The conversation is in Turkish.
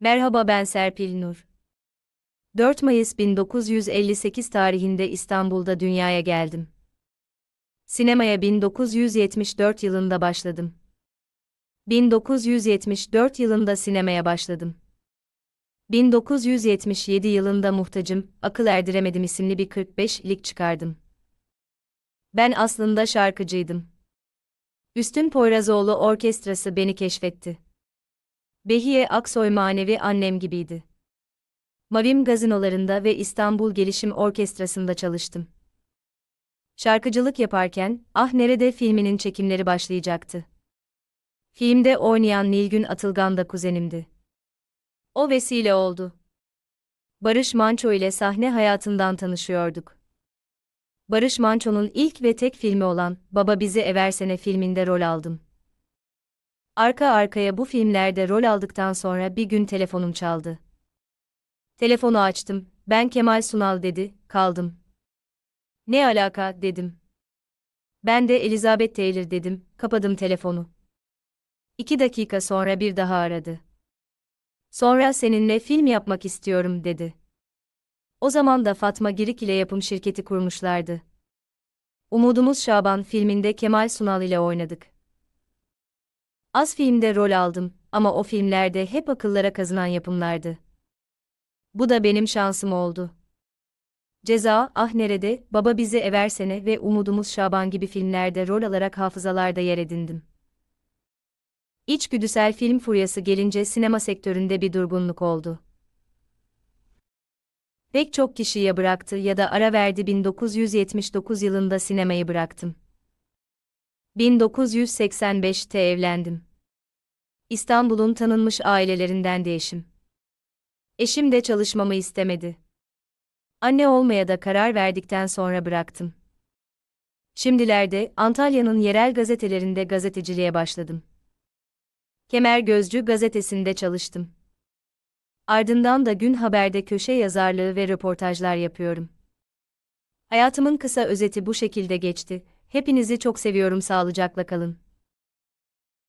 Merhaba ben Serpil Nur. 4 Mayıs 1958 tarihinde İstanbul'da dünyaya geldim. Sinemaya 1974 yılında başladım. 1974 yılında sinemaya başladım. 1977 yılında Muhtacım, Akıl Erdiremedim isimli bir 45'lik çıkardım. Ben aslında şarkıcıydım. Üstün Poyrazoğlu Orkestrası beni keşfetti. Behiye Aksoy manevi annem gibiydi. Mavim gazinolarında ve İstanbul Gelişim Orkestrası'nda çalıştım. Şarkıcılık yaparken Ah Nerede filminin çekimleri başlayacaktı. Filmde oynayan Nilgün Atılgan da kuzenimdi. O vesile oldu. Barış Manço ile sahne hayatından tanışıyorduk. Barış Manço'nun ilk ve tek filmi olan Baba Bizi Eversene filminde rol aldım. Arka arkaya bu filmlerde rol aldıktan sonra bir gün telefonum çaldı. Telefonu açtım, ben Kemal Sunal dedi, kaldım. Ne alaka, dedim. Ben de Elizabeth Taylor dedim, kapadım telefonu. İki dakika sonra bir daha aradı. Sonra seninle film yapmak istiyorum, dedi. O zaman da Fatma Girik ile yapım şirketi kurmuşlardı. Umudumuz Şaban filminde Kemal Sunal ile oynadık. Az filmde rol aldım ama o filmlerde hep akıllara kazınan yapımlardı. Bu da benim şansım oldu. Ceza, Ah Nerede, Baba Bizi Eversene ve Umudumuz Şaban gibi filmlerde rol alarak hafızalarda yer edindim. İçgüdüsel film furyası gelince sinema sektöründe bir durgunluk oldu. Pek çok kişi ya bıraktı ya da ara verdi 1979 yılında sinemayı bıraktım. 1985'te evlendim. İstanbul'un tanınmış ailelerinden de eşim. Eşim de çalışmamı istemedi. Anne olmaya da karar verdikten sonra bıraktım. Şimdilerde Antalya'nın yerel gazetelerinde gazeteciliğe başladım. Kemer Gözcü gazetesinde çalıştım. Ardından da Gün Haber'de köşe yazarlığı ve röportajlar yapıyorum. Hayatımın kısa özeti bu şekilde geçti. Hepinizi çok seviyorum, sağlıcakla kalın.